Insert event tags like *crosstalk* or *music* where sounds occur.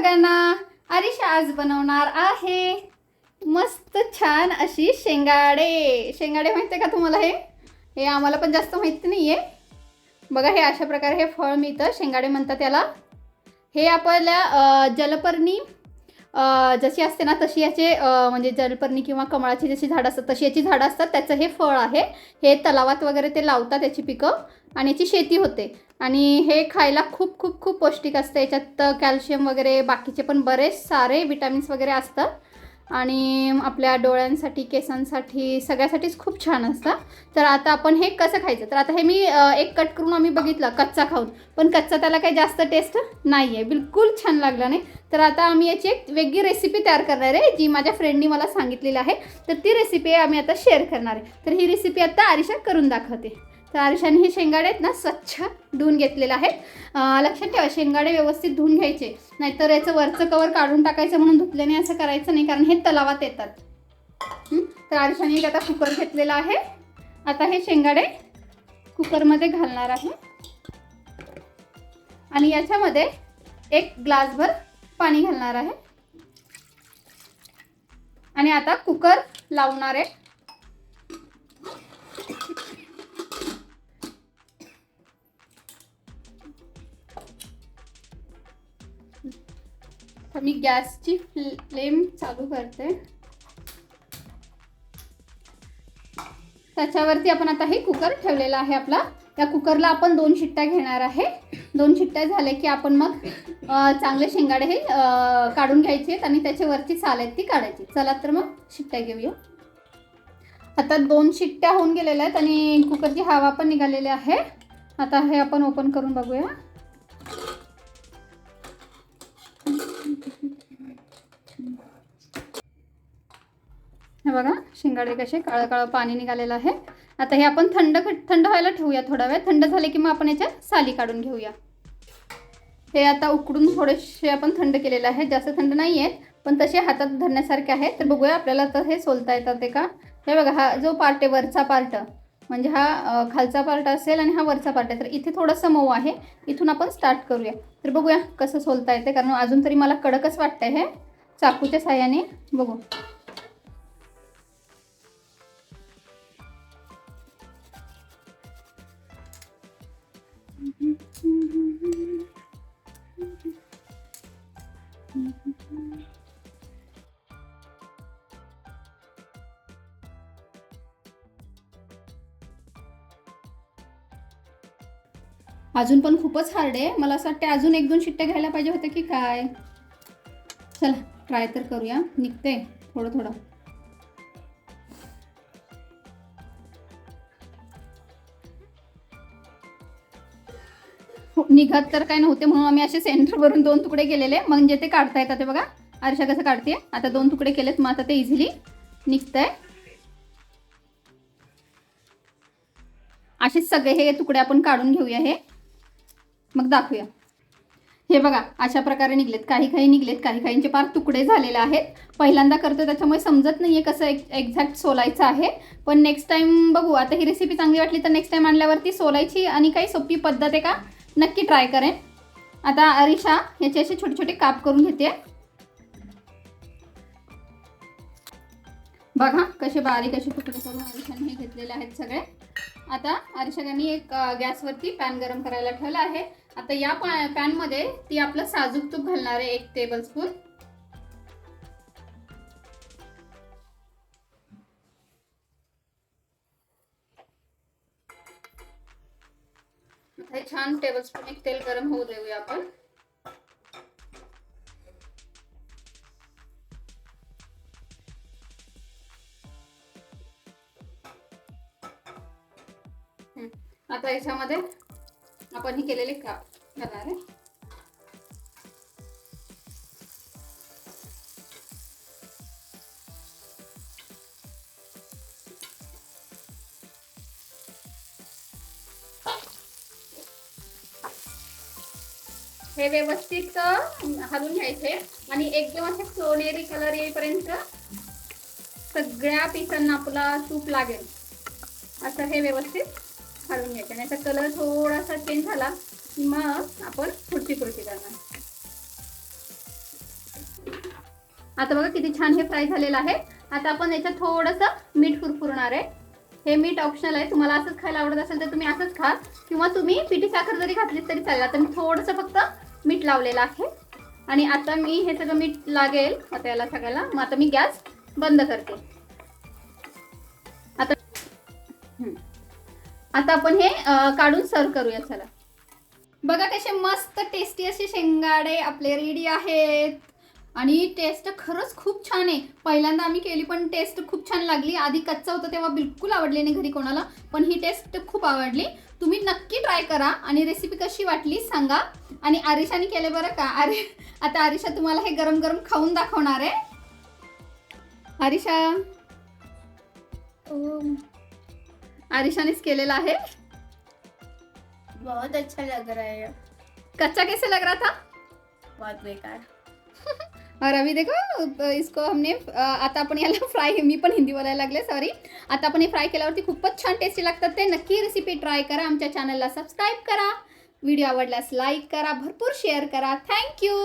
सगळ्यांना आरिशा आज बनवणार आहे. मस्त छान अशी शेंगाडे. शेंगाडे माहिती आहे का तुम्हाला हे? हे आम्हाला पण जास्त माहिती नाही आहे बघा हे अशा प्रकारे हे फळ मिळतं शेंगाडे म्हणतात त्याला हे आपल्या जलपर्णी जशी असते ना तशी याचे म्हणजे जलपर्णी किंवा कमळाची जशी झाडं असतात तशी याची झाडं असतात त्याचं हे फळ आहे. हे तलावात वगैरे ते लावतात याची पिकं. आणि याची शेती होते. आणि हे खायला खूप खूप खूप पौष्टिक असतं. याच्यात कॅल्शियम वगैरे बाकीचे पण बरेच सारे विटॅमिन्स वगैरे असतात आणि आपल्या डोळ्यांसाठी केसांसाठी सगळ्यासाठीच खूप छान असतं. तर आता आपण हे कसं खायचं? तर आता हे मी एक कट करून आम्ही बघितलं कच्चा खाऊन. पण कच्चा त्याला काही जास्त टेस्ट नाही आहे बिलकुल छान लागला नाही. तर आता आम्ही याची एक वेगळी रेसिपी तयार करणार आहे जी माझ्या फ्रेंडनी मला सांगितलेली आहे. तर ती रेसिपी आम्ही आता शेअर करणार आहे. तर ही रेसिपी आता आरिशा करून दाखवते. तर आरिशाने हे शेंगाडे आहेत ना स्वच्छ धुवून घेतलेले आहेत. लक्षात ठेवा शेंगाडे व्यवस्थित धुवून घ्यायचे. नाहीतर याचं वरचं कवर काढून टाकायचं म्हणून धुतल्याने असं करायचं नाही कारण हे तलावात येतात. तर आरशाने एक आता कुकर घेतलेला आहे. आता हे शेंगाडे कुकरमध्ये घालणार आहे. आणि याच्यामध्ये एक ग्लासभर पाणी घालणार आहे. आणि आता कुकर लावणार आहे. आता मी गॅसची फ्लेम चालू करते. त्याच्यावरती आपण आता हे कुकर ठेवलेला आहे आपला. या कुकरला आपण दोन शिट्ट्या घेणार आहे. दोन शिट्ट्या झाल्या की आपण मग चांगले शेंगाडे हे काढून घ्यायचे आहेत आणि त्याच्यावरची साल आहेत ती काढायची. चला तर मग शिट्ट्या घेऊया. आता दोन शिट्ट्या होऊन गेलेल्या आहेत आणि कुकरची हवा पण निघालेली आहे. आता हे आपण ओपन करून बघूया. हे बघा शिंगाडे कसे काळं काळं पाणी निघालेलं आहे. आता हे आपण थंड थंड व्हायला ठेवूया थोडा वेळ. थंड झाले की मग आपण याच्या साली काढून घेऊया. हे आता उकडून थोडेसे आपण थंड केलेले आहे. जास्त थंड नाही आहेत पण तसे हातात धरण्यासारखे आहेत. तर बघूया आपल्याला तर हे सोलता येतात ते का? हे बघा हा जो पार्ट आहे वरचा पार्ट म्हणजे हा खालचा पार्ट असेल आणि हा वरचा पार्ट आहे. तर इथे थोडासा मऊ आहे. इथून आपण स्टार्ट करूया. तर बघूया कसं सोलता येते कारण अजून तरी मला कडकच वाटतं हे. चाकूच्या साह्याने बघू. अजून पण खूपच हार्ड आहे. मला असं वाटते अजून एक दोन शिट्ट्या घ्यायला पाहिजे होते की काय? चला ट्राय तर करूया. निघते थोडं थोडं. हो, निघत तर काय नव्हते म्हणून आम्ही असे सेंटरवरून दोन तुकडे केलेले. म्हणजे ते काढता येतात ते बघा. आरशा कसं काढते आता दोन तुकडे केलेत मग आता ते इझिली निघतंय. असेच सगळे हे तुकडे आपण काढून घेऊया हे. मग दाखवूया. हे बघा अशा प्रकारे निघलेत. काही काही निघलेत काही काहींचे पार तुकडे झालेले आहेत. पहिल्यांदा करतो त्याच्यामुळे समजत नाही आहे कसं एक एक्झॅक्ट सोलायचं आहे. पण नेक्स्ट टाईम बघू. आता ही रेसिपी चांगली वाटली तर नेक्स्ट टाईम आणल्यावरती सोलायची आणि काही सोपी पद्धत आहे का? नक्की ट्राय करेन. आता अरिशा ह्याचे असे छोटे छोटे काप करून घेते. बघा कसे बारीक असे तुकडे करून अरिशाने हे घेतलेले आहेत सगळे. आता आरिशाने एक गॅसवरती पॅन गरम करायला ठेवला आहे. आता या पॅनमध्ये ती आपलं साजूक तूप घालणार आहे एक टेबल स्पून हे छान टेबल स्पून एक तेल गरम होऊ देऊया आपण. आता याच्यामध्ये आपण हे केलेले का घालणार हे व्यवस्थित हलून हलवून घ्यायचे. आणि एकदम असे सोनेरी कलर येईपर्यंत सगळ्या पिसांना आपला तूप लागेल. असं हे व्यवस्थित हलवून घ्यायचं. आणि याचा कलर थोडासा चेंज झाला. की मग आपण पुढची कृती करणार. आता बघा किती छान हे फ्राय झालेलं आहे. आता आपण याच्यात थोडंसं मीठ कुरकुरणार आहे. हे मीठ ऑप्शनल आहे. तुम्हाला असंच खायला आवडत असेल तर तुम्ही असंच खा. किंवा तुम्ही पिठी साखर जरी घातलीच तरी चालेल आता मी थोडंसं फक्त मीठ लावलेलं आहे. आणि आता मी हे सगळं मीठ लागेल. आता याला सगळ्याला. मग आता मी गॅस बंद करते. आता आता आपण हे काढून सर्व करूया चला. बघा कसे मस्त टेस्टी असे शेंगाडे आपले रेडी आहेत. आणि टेस्ट खरंच खूप छान आहे. पहिल्यांदा आम्ही केली पण टेस्ट खूप छान लागली. आधी कच्चा होता तेव्हा बिलकुल आवडली नाही घरी कोणाला पण ही टेस्ट खूप आवडली. तुम्ही नक्की ट्राय करा आणि रेसिपी कशी वाटली सांगा. आणि आरिशाने केले बरं का? अरे आता आरिशा तुम्हाला हे गरम गरम खाऊन दाखवणार आहे. आरिशा. अम, आरिशानेच केलेला आहे. बहुत अच्छा लग रहा है कच्चा कैसे लग रहा था? बहुत बेकार। *laughs* और अभी देखो इसको हमने आता आपण याला फ्राय मी पण हिंदी बोलायला लागले सॉरी आता आपण हे फ्राय केल्यावरती खूपच छान टेस्टी लागतात ते. नक्की रेसिपी ट्राय करा आमच्या चॅनलला सबस्क्राईब करा. व्हिडिओ आवडल्यास लाईक करा भरपूर शेअर करा. थँक्यू